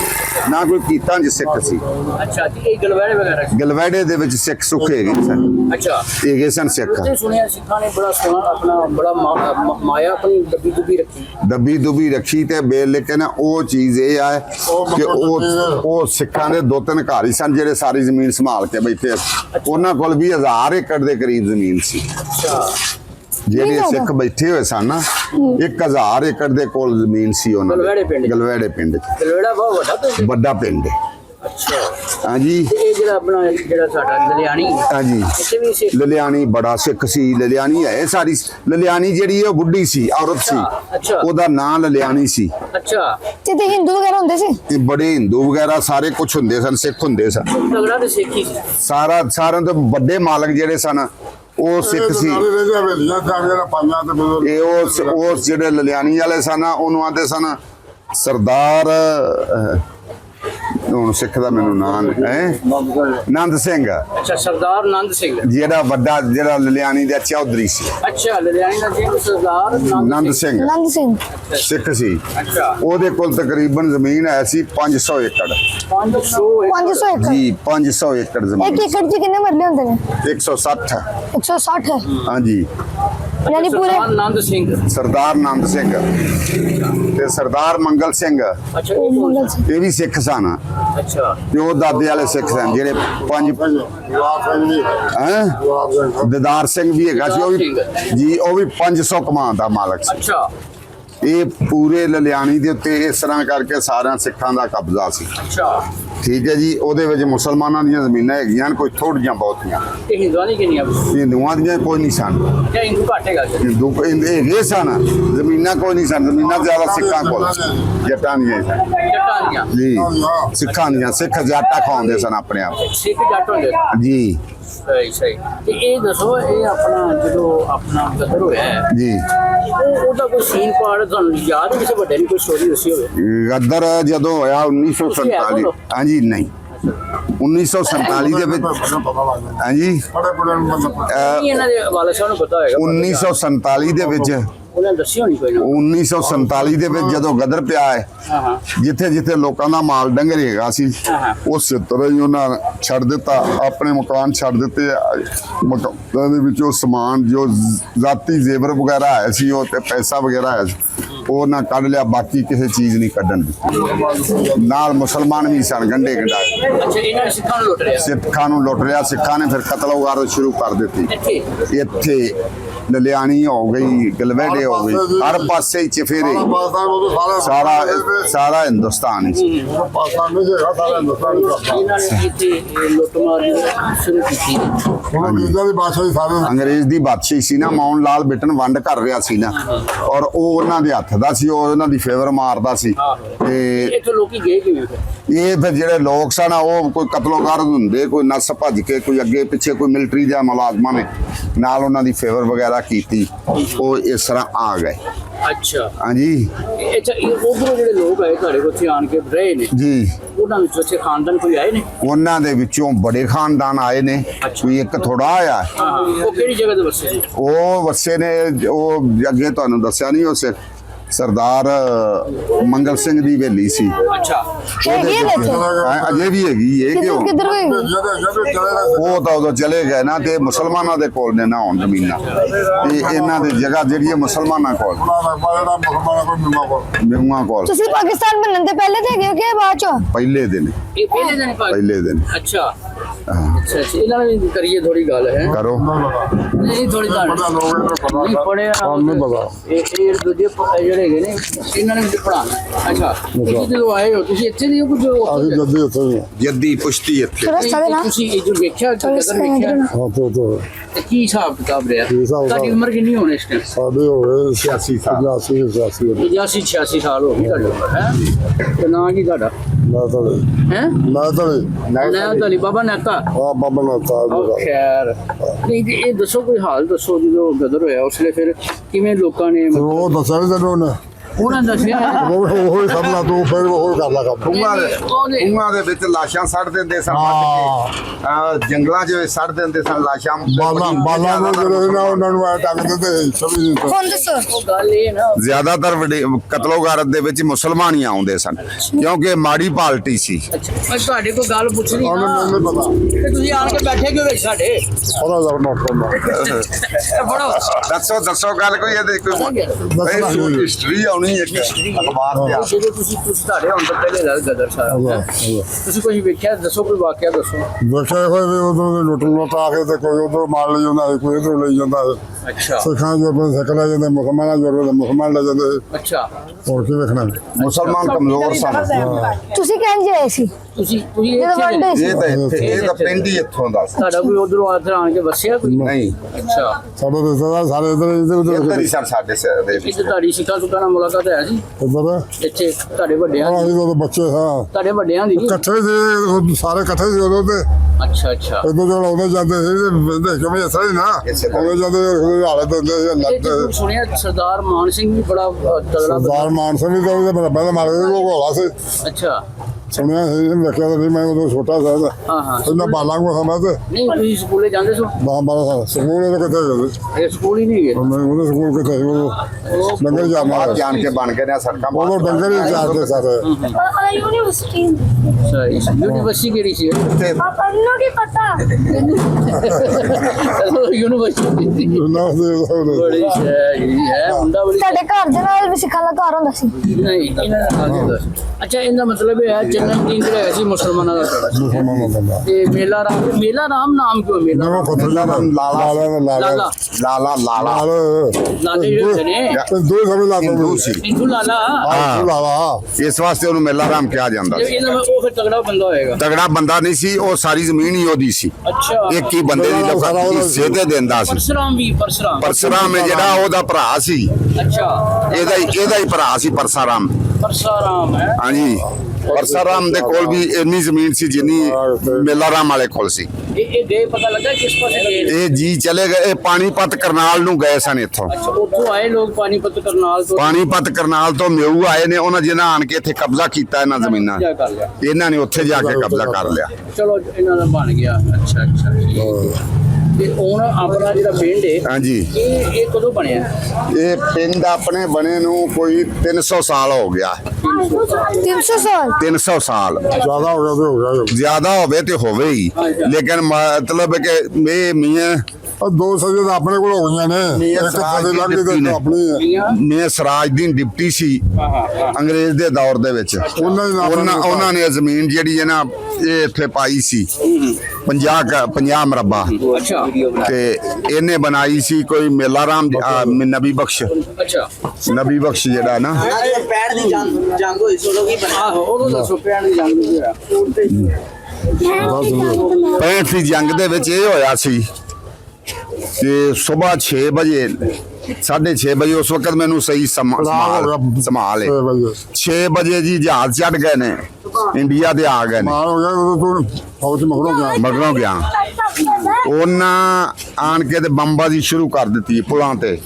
ਨਾ ਕੋਈ ਕੀਤਾਂ ਚ ਸਿੱਖ ਸੀ। ਅੱਛਾ ਤੇ ਇਹ ਗਲਵੈੜੇ ਵਗੈਰਾ ਸੀ। ਗਲਵੈੜੇ ਦੇ ਵਿੱਚ ਸਿੱਖ ਸੁੱਖ ਹੈਗੇ ਸਨ ਅੱਛਾ। ਹੈਗੇ ਸਨ ਸਿੱਖ। ਤੇ ਸੁਣਿਆ ਸਿੱਖਾਂ ਨੇ ਬੜਾ ਸੋਹਣਾ ਆਪਣਾ ਬੜਾ ਮਾ- ਮ- ਮਾਇਆ ਆਪਣੀ ਡੱਬੀ ਡੁੱਬੀ ਰੱਖੀ। ਦੱਬੀ ਦੁਬੀ ਰੱਖੀ ਤੇ ਬੇਲ ਲੇਕਿਨ ਉਹ ਚੀਜ਼ ਇਹ ਆ ਕਿ ਉਹ ਉਹ ਸਿੱਖਾਂ ਦੇ ਦੋ ਤਿੰਨ ਘਰ ਹੀ ਸਨ ਜਿਹੜੇ ਸਾਰੀ ਜ਼ਮੀਨ ਸੰਭਾਲ ਕੇ ਬੈਠੇ ਉਹਨਾਂ ਕੋਲ ਵੀ ਹਜ਼ਾਰ ਏਕੜ ਦੇ ਕਰੀਬ ਜ਼ਮੀਨ ਸੀ। ਅੱਛਾ। ਜਿਹੜੇ। ਸਿੱਖ ਬੈਠੇ ਹੋਏ ਸਨ ਨਾ 1000 ਏਕੜ ਦੇ ਕੋਲ ਜ਼ਮੀਨ ਸੀ ਉਹਨਾਂ ਦੀ। ਗਲਵੈੜੇ ਪਿੰਡ 'ਚ। ਗਲਵੈੜੇ ਪਿੰਡ। ਗਲਵੈੜਾ ਬਹੁਤ ਵੱਡਾ ਪਿੰਡ ਵੱਡਾ ਪਿੰਡ ਹੈ। ਅੱਛਾ। ਹਾਂਜੀ। ਇਹ ਜਿਹੜਾ ਆਪਣਾ ਜਿਹੜਾ ਸਾਡਾ ਲਲਿਆਣੀ ਹਾਂਜੀ। ਇੱਥੇ ਵੀ ਸਿੱਖ ਲਲਿਆਣੀ ਬੜਾ ਸਿੱਖ ਸੀ। ਲਲਿਆਣੀ ਹੈ ਸਾਰੀ ਲਲਿਆਣੀ ਜਿਹੜੀ ਹੈ ਉਹ ਬੁੱਢੀ ਸੀ ਔਰਤ ਸੀ। ਅੱਛਾ। ਉਹਦਾ ਨਾਂ ਲਲਿਆਣੀ ਸੀ। ਅੱਛਾ। ਤੇ ਤੇ ਹਿੰਦੂ ਵਗੈਰਾ ਹੁੰਦੇ ਸੀ? ਤੇ ਬੜੇ ਹਿੰਦੂ ਵਗੈਰਾ ਸਾਰੇ ਕੁਝ ਹੁੰਦੇ ਸਨ ਸਿੱਖ ਹੁੰਦੇ ਸਨ। ਤਗੜਾ ਤੇ ਸਿੱਖੀ ਸੀ। ਸਾਰਾ ਸਾਰਿਆਂ ਤੋਂ ਵੱਡੇ ਮਾਲਕ ਜਿਹੜੇ ਸਨ ਉਹ ਸਿੱਖ ਸੀ। ਇਹ ਉਸ ਉਸ ਜਿਹੜੇ ਲਲਿਆਣੀ ਵਾਲੇ ਸਨ ਉਹਨੂੰ ਆਂਦੇ ਸਨ ਸਰਦਾਰ ਅਹ, ਹੁਣ ਸਿੱਖ ਦਾ ਮੈਨੂੰ ਨਾਂ ਹੈ? ਨੰਦ ਸਿੰਘ। ਅੱਛਾ ਸਰਦਾਰ ਆਨੰਦ ਸਿੰਘ। ਜਿਹੜਾ ਵੱਡਾ ਜਿਹੜਾ ਲਲਿਆਣੀ ਦਾ ਚੌਧਰੀ ਸੀ। ਅੱਛਾ ਲਲਿਆਣੀ ਦਾ ਸਿੰਘ ਸਰਦਾਰ ਨੰਦ ਸਿੰਘ। ਨੰਦ ਸਿੰਘ। ਸਿੱਖ ਸੀ। ਅੱਛਾ। ਉਹਦੇ ਕੋਲ ਤਕਰੀਬਨ ਜ਼ਮੀਨ ਹੈ ਸੀ 500 ਏਕੜ। 500 500 ਏਕੜ। ਜੀ 500 ਏਕੜ ਇੱਕ ਜ਼ਮੀਨ ਏਕੜ 'ਚ ਕਿੰਨੇ ਮਰਲੇ ਹੁੰਦੇ ਨੇ? 160 160 ਹਾਂਜੀ। ਯਾਨੀ ਪੂਰੇ ਸਰਦਾਰ ਆਨੰਦ ਸਿੰਘ। ਸਰਦਾਰ ਨੰਦ ਸਿੰਘ ਤੇ ਸਰਦਾਰ ਮੰਗਲ ਸਿੰਘ। ਅੱਛਾ ਇਹ ਕੌਣ ਵੀ ਸਿੱਖ ਸਨ। ਅੱਛਾ। ਤੇ ਉਹ ਦਾਦੇ ਵਾਲੇ ਸਿੱਖ ਸਨ ਜਿਹੜੇ ਪੰਜ ਹੈ? ਦਿਦਾਰ ਸਿੰਘ ਵੀ ਹੈਗਾ ਸੀ ਉਹ ਵੀ ਜੀ ਉਹ ਵੀ 500 ਕਮਾਂ ਦਾ ਮਾਲਕ ਸੀ। ਅੱਛਾ। ਇਹ ਪੂਰੇ ਲਲਿਆਣੀ ਦੇ ਉੱਤੇ ਇਸ ਤਰ੍ਹਾਂ ਕਰਕੇ ਸਾਰਿਆਂ ਸਿੱਖਾਂ ਦਾ ਕਬਜ਼ਾ ਸੀ। ਅੱਛਾ। ਠੀਕ ਹੈ ਜੀ ਉਹਦੇ ਵਿੱਚ ਮੁਸਲਮਾਨਾਂ ਦੀਆਂ ਜ਼ਮੀਨਾਂ ਹੈਗੀਆਂ ਨੇ, ਕੋਈ ਥੋੜੀਆਂ ਬਹੁਤੀਆਂ। ਤੇ ਹਿੰਦੂਆਂ ਦੀ ਕਿੰਨੀਆਂ ਹਿੰਦੂਆਂ ਦੀਆਂ ਕੋਈ ਨਹੀਂ ਸਨ। ਜਾਂ ਹਿੰਦੂ ਘਾਟੇਗਾ ਹਿੰਦੂ ਹੈਗੇ ਸਨ ਜ਼ਮੀਨਾਂ ਕੋਈ ਨਹੀਂ ਸਨ ਜ਼ਮੀਨਾਂ ਜ਼ਿਆਦਾ ਸਿੱਖਾਂ ਕੋਲ ਜੱਟਾਂ ਦੀਆਂ ਜੱਟਾਂ ਦੀਆਂ? ਜੀ ਸਿੱਖਾਂ ਦੀਆਂ ਸਿੱਖ ਜਾਟਾ ਖਾਉਂਦੇ ਸਨ ਆਪਣੇ ਆਪ। ਸਿੱਖ ਜੱਟ ਹੁੰਦੇ। ਜੀ। ਸਹੀ ਸਹੀ। ਤੇ ਇਹ ਦੱਸੋ ਇਹ ਆਪਣਾ ਜਦੋਂ ਆਪਣਾ ਗਦਰ ਹੋਇਆ ਹੈ, ਜੀ। ਉਹ ਉਹਦਾ ਕੋਈ ਸੀਨ ਪਾੜ ਤੁਹਾਨੂੰ ਯਾਦ ਹੈ? ਕਿਸੇ ਵੱਡੇ ਨੇ ਕੋਈ ਸਟੋਰੀ ਦੱਸੀ ਹੋਵੇ? ਗਦਰ ਜਦੋਂ ਹੋਇਆ 1947 ਬੋਲੋ। ਹਾਂਜੀ ਨਹੀਂ। 1947 ਦੇ ਵਿੱਚ ਹਾਂਜੀ। ਅਹ, ਕੀ ਇਹਨਾਂ ਦੇ ਵਾਲਾ ਸਾਹਿਬ ਨੂੰ ਪਤਾ ਹੋਏਗਾ 1947 ਦੇ ਵਿੱਚ ਉਹਨਾਂ ਦੱਸੀ ਹੋਣੀ ਕੋਈ ਨਾ? 1947 ਦੇ ਵਿੱਚ ਜਦੋਂ ਗਦਰ ਪਿਆ ਹੈ ਜਿੱਥੇ ਜਿੱਥੇ ਲੋਕਾਂ ਦਾ ਮਾਲ ਡੰਗਰ ਹੈਗਾ ਸੀ। ਉਸੇ ਤਰ੍ਹਾਂ ਹੀ ਉਹਨਾਂ ਛੱਡ ਦਿੱਤਾ ਆਪਣੇ ਮਕਾਨ ਛੱਡ ਦਿੱਤੇ ਮਕਾਨਾਂ ਦੇ ਵਿੱਚੋਂ ਸਮਾਨ ਜੋ ਜ਼ਾਤੀ ਜ਼ੇਵਰ ਵਗੈਰਾ ਆਇਆ ਸੀ ਉਹ ਤੇ ਪੈਸਾ ਵਗੈਰਾ ਆਇਆ ਸੀ ਉਹ ਨਾ ਕੱਢ ਲਿਆ ਬਾਕੀ ਕਿਸੇ ਚੀਜ਼ ਨਹੀਂ ਕੱਢਣ ਦਿੱਤੀ। ਨਾਲ ਮੁਸਲਮਾਨ ਵੀ ਸਨ ਗੰਡੇ ਗੰਡਾਏ ਅੱਛਾ ਇਹਨਾਂ ਨੇ ਸਿੱਖਾਂ ਨੂੰ ਲੁੱਟ ਰਿਹਾ? ਸਿੱਖਾਂ ਨੂੰ ਲੁੱਟ ਲਿਆ ਸਿੱਖਾਂ ਨੇ ਫਿਰ ਕਤਲ ਉਗਾਰਤ ਸ਼ੁਰੂ ਕਰ ਦਿੱਤੀ। ਇੱਥੇ ਲਲਿਆਣੀ ਹੋ ਗਈ ਗਲਵੇੜੇ ਹੋ ਗਈ ਹਰ ਪਾਸੇ ਹੀ ਚਫੇਰੇ। ਪਾਕਿਸਤਾਨ ਉਹ ਸਾਰੇ ਸਾਰਾ ਸਾਰਾ ਹਿੰਦੁਸਤਾਨ ਹੀ ਸੀ। ਪਾਕਿਸਤਾਨ ਵਿੱਚ ਹੈਗਾ ਸਾਰਾ ਹਿੰਦੁਸਤਾਨ ਹੀ ਕਰਦਾ ਇਹਨਾਂ ਨੇ ਇੱਥੇ ਇਹ ਲੁੱਟ ਮਾਰ ਜਿਹੜੀ ਸ਼ੁਰੂ ਕੀਤੀ। ਹੁਣ ਅੰਗਰੇਜ਼ਾਂ ਦੀ ਬਾਦਸ਼ਾਹੀ ਸਾਰੇ ਅੰਗਰੇਜ਼ ਦੀ ਬਾਦਸ਼ਾਹੀ ਸੀ ਨਾ ਮਾਉਣ ਲਾਲ ਬਿਟਨ ਵੰਡ ਕਰ ਰਿਹਾ ਸੀ ਨਾ। ਔਰ ਉਹ ਉਹਨਾਂ ਦੇ ਹੱਥ ਦਾ ਸੀ ਉਹ ਉਹਨਾਂ ਦੀ ਫੇਵਰ ਮਾਰਦਾ ਸੀ। ਤੇ ਇੱਥੇ ਲੋਕੀ ਗਏ ਕਿਵੇਂ ਫਿਰ? ਇਹ ਫਿਰ ਜਿਹੜੇ ਲੋਕ ਸਨ ਉਹ ਕੋਈ ਕਤਲੋਗਾਰ ਹੁੰਦੇ ਕੋਈ ਨਸ ਭੱਜ ਕੇ ਕੋਈ ਅੱਗੇ ਪਿੱਛੇ ਕੋਈ ਮਿਲਟਰੀ ਦੇ ਮੁਲਾਜ਼ਮਾਂ ਨੇ ਨਾਲ ਉਹਨਾਂ ਦੀ ਫੇਵਰ ਵਗੈਰਾ ਕੀਤੀ ਉਹ ਇਸ ਤਰ੍ਹਾਂ ਆ ਗਏ। ਅੱਛਾ। ਹਾਂਜੀ। ਅੱਛਾ ਇਹ ਉਧਰੋਂ ਜਿਹੜੇ ਲੋਕ ਆਏ ਤੁਹਾਡੇ ਕੋਲ ਇੱਥੇ ਆਣ ਕੇ ਰਹੇ ਨੇ ਜੀ। ਉਹਨਾਂ ਵਿੱਚੋਂ ਇੱਥੇ ਖਾਨਦਾਨ ਕੋਈ ਆਏ ਨੇ? ਉਹਨਾਂ ਦੇ ਵਿੱਚੋਂ ਬੜੇ ਖਾਨਦਾਨ ਆਏ ਨੇ ਕੋਈ ਇੱਕ ਥੋੜਾ ਆਇਆ। ਉਹ ਕਿਹੜੀ ਜਗ੍ਹਾ ਤੇ ਵਸੇ ਨੇ? ਉਹ ਵਸੇ ਨੇ ਉਹ ਅੱਗੇ ਤੁਹਾਨੂੰ ਦੱਸਿਆ ਨਹੀਂ ਉਹ ਸਿਰ ਸਰਦਾਰ ਮੰਗਲ ਸਿੰਘ ਦੀ ਹਵੇਲੀ ਸੀ। ਅੱਛਾ। ਹੈਗੀ ਹੈ ਵਿੱਚ ਹੈਂ, ਅਜੇ ਵੀ ਹੈਗੀ ਇਹ ਕਿੱਧਰ ਕਿਉਂ? ਕਿੱਧਰ ਹੋਏਗੀ ਗਏ ਉਹ ਤਾਂ ਉਦੋਂ ਚਲੇ ਗਏ ਨਾ ਤੇ ਮੁਸਲਮਾਨਾਂ ਦੇ ਕੋਲ ਨੇ ਨਾ ਹੁਣ ਜ਼ਮੀਨਾਂ। ਤੇ ਇਹਨਾਂ ਦੀ ਜਗ੍ਹਾ ਜਿਹੜੀ ਹੈ ਮੁਸਲਮਾਨਾਂ ਕੋਲ। ਦਾ ਮੁਸਲਮਾਨਾਂ ਕੋਲ। ਤੁਸੀਂ ਪਾਕਿਸਤਾਨ ਬਣਨ ਦੇ ਪਹਿਲੇ ਤੇ ਗਏ ਕਿ ਬਾਅਦ ਚ? ਪਹਿਲੇ ਦਿਨ। ਇਹ ਪਹਿਲੇ ਦਿਨ ਭਾਈ ਪਹਿਲੇ ਦਿਨ। ਅੱਛਾ। ਅੱਛਾ ਅੱਛਾ ਇਹਨਾਂ ਨੇ ਵੀ ਕਰੀਏ ਥੋੜੀ ਗੱਲ ਹੈ करो ਨਹੀਂ ਥੋੜੀ ਗੱਲ ਨਹੀਂ ਪੜਿਆ हमें पता। ਇਹ ਇਹ ਦੂਜੇ ਪ- ਜਿਹੜੇ ਹੈਗੇ ਨੇ ਇਹਨਾਂ ਨੇ ਵੀ ਪੜਾਣਾ ਅੱਛਾ ਤੁਸੀਂ ਜਦੋਂ ਆਏ ਹੋ ਤੁਸੀਂ ਇੱਥੇ ਨਹੀਂ ਹੋ ਕੁਝ अभी जल्दी होते ही हैं। ਜੱਦੀ ਪੁਸ਼ਤੀ ਇੱਥੇ ਥੋੜਾ ਸਵੇ ਨਾ ਤੁਸੀਂ ਇਹ ਜੋ ਵੇਖਿਆ ਤਾਂ थोड़ा ਕਦਰ ਵੇਖਿਆ सवेना। हाँ तो तो ਤੇ ਕੀ ਹਿਸਾਬ ਕਿਤਾਬ ਰਿਹਾ ਕੀ ਹਿਸਾਬ ਕਿਤਾਬ? ਤੁਹਾਡੀ ਉਮਰ ਕਿੰਨੀ ਹੋਣੀ ਇਸ ਟਾਈਮ शादी हो गए सियासी पचासी सियासी हो गए 85 86 ਸਾਲ ਹੋ ਗਏ ਤੁਹਾਡੀ ਉਮਰ ਹੈ ਤੇ ਨਾਂ ਕੀ ਤੁਹਾਡਾ मैं तो नहीं- ਹੈ मैं तो नहीं। मैं तो ਨਹੀਂ ਬਾਬਾ ਨਾਕਾ ਆ ਬਾਬਾ ਨਾ ਤਾਂ ਉਹ ਖੈਰ। ਨਹੀਂ ਇਹ ਦੱਸੋ ਕੋਈ ਹਾਲ ਦੱਸੋ ਜਦੋਂ ਗਦਰ ਹੋਇਆ ਉਸ ਵੇਲੇ ਫਿਰ ਕਿਵੇਂ ਲੋਕਾਂ ਨੇ ਉਹ ਦੱਸਿਆ ਨਹੀਂ ਤੈਨੂੰ ਉਹਨੇ। ਉਹਨਾਂ ਦੱਸਿਆ। ਉਹ ਉਹ ਹੀ ਕਰਨਾ ਤੂੰ ਫਿਰ ਉਹ ਕਰ ਲਾ ਕੰਮ। ਖੂਹਾਂ ਦੇ ਖੂਹਾਂ ਦੇ ਵਿੱਚ ਲਾਸ਼ਾਂ ਸੜ ਦਿੰਦੇ ਸਨ ਅਹ ਜੰਗਲਾਂ 'ਚ ਸੜ ਦਿੰਦੇ ਸਨ ਲਾਸ਼ਾਂ। ਬਾਲਾ ਬਾਲਾ ਨੂੰ ਜਿਹੜੇ ਨਾ ਉਹਨਾਂ ਨੂੰ ਆ ਟੰਗ ਦਿੰਦੇ ਸਭੀ ਨੂੰ ਹੁਣ ਦੱਸੋ। ਉਹ ਗੱਲ ਇਹ ਨਾ। ਜ਼ਿਆਦਾਤਰ ਵੱਡੇ ਕਤਲੋਗਾਰਤ ਦੇ ਵਿੱਚ ਮੁਸਲਮਾਨ ਹੀ ਆਉਂਦੇ ਸਨ ਕਿਉਂਕਿ ਮਾੜੀ ਪਾਰਟੀ ਸੀ। ਅੱਛਾ ਤੁਹਾਡੇ ਕੋਲ ਗੱਲ ਪੁੱਛਣੀ ਨਾ ਨਹੀਂ ਪਤਾ। ਤੇ ਤੁਸੀਂ ਆਣ ਕੇ ਬੈਠੇ ਕਿਉਂ ਵਿੱਚ ਸਾਡੇ? ਉਹਦਾ ਜ਼ਰ ਨੋਟ ਕਰਨਾ ਬੜੋ ਦੱਸੋ ਦੱਸੋ ਗੱਲ ਕੋਈ ਇਹਦੇ ਕੋਈ? ਹਿਸਟਰੀ ਆਉਣੀ ਅਖਬਾਰ ਤੇ ਆ। ਜਦੋਂ ਤੁਸੀਂ ਤੁਸੀਂ ਤੁਹਾਡੇ ਹੁਣ ਤੋਂ ਪਹਿਲੇ ਗੱਲ ਗਦਰ ਸਾਰਾ। ਤੁਸੀਂ ਕੋਈ ਵੇਖਿਆ ਦੱਸੋ ਕੋਈ ਵਾਕਿਆ ਦੱਸੋ। ਦੇਖਿਆ ਹੋਏ ਵੀ ਉਦੋਂ ਲੁੱਟ ਲੁੱਟ ਆ ਕੇ ਤੇ ਕੋਈ ਉਧਰ ਮਾਰ ਲਈ ਜਾਂਦਾ ਕੋਈ ਇਧਰ ਲਈ ਜਾਂਦਾ। ਅੱਛਾ। ਸਿੱਖਾਂ ਜੋ ਆਪਣੇ ਸਿੱਖ ਲੈ ਜਾਂਦੇ ਮੁਸਲਮਾਨਾਂ ਜੋ ਮੁਸਲਮਾਨ ਲੈ ਜਾਂਦੇ। ਸੀ। ਅੱਛਾ। ਹੋਰ ਕੀ ਵੇਖਣਾ ਮੁਸਲਮਾਨ ਕਮਜ਼ੋਰ ਸਨ। ਤੁਸੀਂ ਕਹਿਣ ਜੇ ਆਏ ਸੀ? ਤੁਸੀਂ ਇੱਥੇ ਇਹ ਤਾਂ ਇੱਥੇ ਇਹ ਤਾਂ ਪਿੰਡ ਹੀ ਇੱਥੋਂ ਦਾ ਤੁਹਾਡਾ ਕੋਈ ਉਧਰੋਂ ਆਦਰ ਆਣ ਕੇ ਵਸਿਆ ਕੋਈ? ਨਹੀਂ। ਅੱਛਾ। ਸਾਡੇ ਰਿਸ਼ਤੇਦਾਰ ਸਾਰੇ ਇਧਰ ਇਧਰ ਇੱਧਰ ਉਧਰ ਹੀ ਸਨ ਸਾਡੇ ਸਿਰ ਦੇ ਇੱਥੇ ਤੁਹਾਡੀ ਸਿੱਖਾਂ ਸੁੱਖਾਂ ਨਾਲ ਮੁਲਾਕਾਤ ਹੈ ਸੀ? ਇਧਰ? ਇੱਥੇ ਤੁਹਾਡੇ ਵੱਡਿਆਂ ਦੀ? ਜਦੋਂ ਬੱਚੇ ਹਾਂ। ਤੁਹਾਡੇ ਵੱਡਿਆਂ ਦੀ? ਇਕੱਠੇ ਸੀ ਸਾਰੇ ਇਕੱਠੇ ਸੀ ਉਦੋਂ ਤੇ। ਅੱਛਾ ਅੱਛਾ। ਇਦੋਂ ਜਦੋਂ ਆਉਂਦੇ ਜਾਂਦੇ ਸੀ ਦੇਖ ਕੇ ਵੀ ਇਸ ਤਰ੍ਹਾਂ ਹੀ ਨਾ। ਆਉਂਦੇ ਜਾਂਦੇ ਹਾਲਤ ਹੁੰਦੇ ਸੀ ਸੁਣਿਆ ਸਰਦਾਰ ਮਾਨ ਸਿੰਘ ਵੀ ਬੜਾ ਤਗੜਾ ਸਰਦਾਰ ਮਾਨ ਸਿੰਘ ਵੀ ਤਾਂ ਉਹਦੇ ਦਾ ਮਾਰੇ ਉਹ ਹੋਲਾ ਸੀ। ਅੱਛਾ। ਸੁਣਿਆ ਸੀ ਵੇਖਿਆ ਤਾਂ ਮੈਂ ਉਦੋਂ ਛੋਟਾ ਸੀ ਹਾਂ ਹਾਂ। ਇਹਨਾਂ ਬਾਲਾਂ ਕੋ ਸਮਝ ਤੇ ਨਹੀਂ ਤੁਸੀਂ ਸਕੂਲੇ ਜਾਂਦੇ ਸੋ? ਬਾਹਾਂ ਬਾਰਾਂ ਸਾਲ ਸਕੂਲ ਉਹਦੇ ਕਿੱਥੇ ਜਾਂਦੇ ਇਹ ਸਕੂਲ ਹੀ ਨਹੀਂ ਗਏ ਮੈਂ ਉਹਦੇ ਸਕੂਲ ਕਿੱਥੇ ਸੀ? ਉਹ ਉਹ ਡੰਗਰ ਬਾਹਰ ਜਾਮਾ ਜਾਣ ਕੇ ਬਣ ਗਏ ਨੇ ਸੜਕਾਂ ਉਦੋਂ ਡੰਗਰ ਹੀ ਚਾਰਦੇ ਸਾਰੇ। ਯੂਨੀਵਰਸਿਟੀ ਅੱਛਾ ਇਸ ਯੂਨੀਵਰਸਿਟੀ ਕਿਹੜੀ ਸੀ? ਪਾਪਾ ਨੂੰ ਕੀ ਪਤਾ? ਯੂਨੀਵਰਸਿਟੀ ਨਾ ਬੜੀ ਸ਼ਾਇਰੀ ਹੈ ਮੁੰਡਾ ਬੜੀ ਤੁਹਾਡੇ ਘਰ ਦੇ ਨਾਲ ਵੀ ਸਿੱਖਾਂ ਦਾ ਘਰ ਹੁੰਦਾ ਸੀ। ਨਹੀਂ ਇਹਨਾਂ ਦਾ ਅੱਛਾ ਇਹਦਾ ਮਤਲਬ ਇਹ ਹੈ ਤਗੜਾ ਬੰਦਾ ਹੋਏਗਾ। ਨਹੀਂ ਸੀ ਉਹ ਸਾਰੀ ਜ਼ਮੀਨ ਹੀ ਉਹਦੀ ਸੀ। ਅੱਛਾ। ਇੱਕ ਹੀ ਬੰਦੇ ਦੀ ਲਫ਼ਜ਼ ਹਿੱਸੇ ਤੇ ਦਿੰਦਾ ਸੀ। ਪਰਸਰਾਮ ਵੀ ਪਰਸਰਾਮ। ਪਰਸਰਾਮ ਹੈ ਜਿਹੜਾ ਉਹਦਾ ਭਰਾ ਸੀ। ਅੱਛਾ। ਇਹਦਾ ਹੀ ਇਹਦਾ ਹੀ ਭਰਾ ਸੀ ਪਰਸਾਰਾਮ। ਪਰਸਰਾਮ ਹੈ। ਹਾਂਜੀ। ਪਰਸਾਰਾਮ ਦੇ ਕੋਲ ਵੀ ਇੰਨੀ ਜ਼ਮੀਨ ਸੀ ਜਿੰਨੀ ਮੇਲਾ ਰਾਮ ਵਾਲੇ ਕੋਲ ਸੀ। ਇਹ ਇਹ ਗਏ ਪਤਾ ਲੱਗਾ ਕਿਸ ਪਾਸੇ ਗਏ? ਇਹ ਜੀ ਚਲੇ ਗਏ ਇਹ ਪਾਣੀਪਤ ਕਰਨਾਲ ਨੂੰ ਗਏ ਸਨ ਇੱਥੋਂ। ਅੱਛਾ ਉੱਥੋਂ ਆਏ ਲੋਕ ਪਾਣੀਪਤ ਕਰਨਾਲ ਤੋਂ? ਪਾਣੀਪਤ ਕਰਨਾਲ ਤੋਂ ਮਿਊ ਆਏ ਨੇ ਉਹਨਾਂ ਜਿਹਨਾਂ ਆਣ ਕੇ ਇੱਥੇ ਕਬਜ਼ਾ ਕੀਤਾ ਇਹਨਾਂ ਜ਼ਮੀਨਾਂ ਇਹਨਾਂ ਨੇ ਉੱਥੇ ਜਾ ਕੇ ਕਬਜ਼ਾ ਕਰ ਲਿਆ। ਚਲੋ ਇਹਨਾਂ ਦਾ ਬਣ ਗਿਆ। ਅੱਛਾ ਅੱਛਾ। ਤੇ ਹੁਣ ਆਪਣਾ ਜਿਹੜਾ ਪਿੰਡ ਹੈ ਹਾਂਜੀ। ਇਹ ਇਹ ਕਦੋਂ ਬਣਿਆ? ਇਹ ਪਿੰਡ ਆਪਣੇ ਬਣੇ ਨੂੰ ਕੋਈ 300 ਸਾਲ ਹੋ ਗਿਆ। 300 ਸਾਲ? 300 ਸਾਲ। ਜ਼ਿਆਦਾ ਹੋ ਗਿਆ ਤੇ ਹੋ ਗਿਆ। ਜ਼ਿਆਦਾ ਹੋਵੇ ਤੇ ਹੋਵੇ ਹੀ। ਲੇਕਿਨ ਮਤਲਬ ਕਿ ਇਹ ਮੀਆਂ ਉਹ ਦੋ ਸਦੀਆਂ ਤਾਂ ਆਪਣੇ ਕੋਲ ਹੋ ਗਈਆਂ ਨੇ ਇੱਕ ਸਦੀ ਲੱਗ ਗਈ ਤੇ ਆਪਣੀ ਹੈ। ਨੇ ਸਰਾਜਦੀਨ ਡਿਪਟੀ ਸੀ ਅੰਗਰੇਜ਼ ਦੇ ਦੌਰ ਦੇ ਵਿੱਚ। ਉਹਨਾਂ ਉਹਨਾਂ ਨੇ ਜ਼ਮੀਨ ਜਿਹੜੀ ਹੈ ਨਾ ਇਹ ਇੱਥੇ ਪਾਈ ਸੀ। 50 ਕ- 50 ਮਰਬਾ। ਅੱਛਾ। ਤੇ ਇਹਨੇ ਬਣਾਈ ਸੀ ਕੋਈ ਮੇਲਾ ਰਾਮ ਨਬੀ ਬਖਸ਼। ਅੱਛਾ। ਨਬੀ ਬਖਸ਼ ਜਿਹੜਾ ਨਾ। ਪੈਰ ਦੀ ਜੰਗ ਜੰਗ ਹੋਈ ਸੀ ਉਦੋਂ ਕੀ ਬਣਿਆ ਆਹੋ ਉਹ ਦੱਸੋ ਪਿਆਰ ਦੀ ਜੰਗ ਹੋਇਆ? 65 ਦੀ ਜੰਗ ਦੇ ਵਿੱਚ ਇਹ ਹੋਇਆ ਸੀ ਕਿ ਸਵੇਰ 6 ਵਜੇ 6:30 ਵਜੇ ਉਸ ਵਕਤ ਮੈਨੂੰ ਸਹੀ ਸੰਭਾਲ ਸੰਭਾਲ ਛੇ ਵਜੇ। 6 ਵਜੇ ਜੀ ਜਹਾਜ਼ ਚੜ ਗਏ ਨੇ ਇੰਡੀਆ ਦੇ ਆ ਗਏ ਨੇ। ਮਾਰ ਹੋ ਗਿਆ ਉਦੋਂ ਤੂੰ ਫੌਜ ਮਗਰੋਂ ਗਿਆ। ਮਗਰੋਂ ਗਿਆ। ਉਹਨਾਂ ਆਣ ਕੇ ਤੇ ਬੰਬਾਜ਼ੀ ਸ਼ੁਰੂ ਕਰ ਦਿੱਤੀ ਪੁਲਾਂ ਤੇ।